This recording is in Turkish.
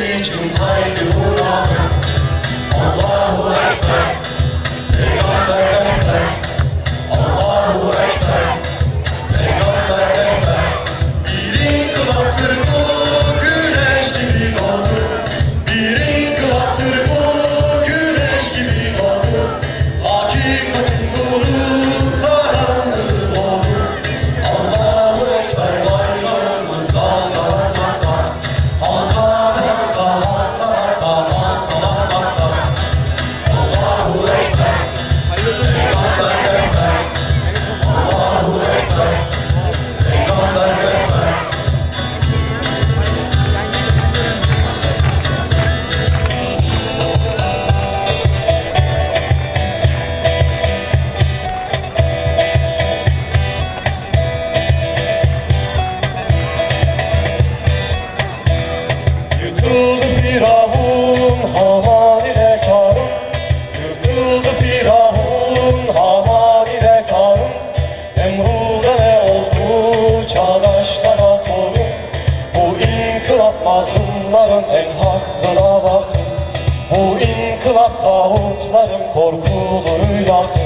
niçin kaybı bulamam Allahu Ekber Masumların en haklı davası Bu inkılap tağutların korkulu rüyası